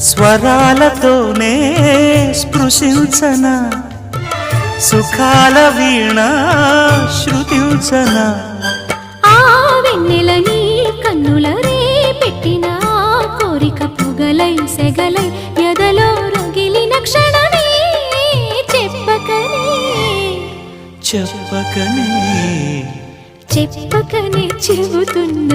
స్వరాలతోనే స్పృశించన సుఖాల వీణ శృతించన. ఆ వెన్నెల నీ కన్నుల రే పెట్టిన కోరిక పొగలై సెగలై ఎదలో రగిలిన క్షణమే చెప్పకనే. చెప్పకనే. చెప్పకనే చెబుతున్న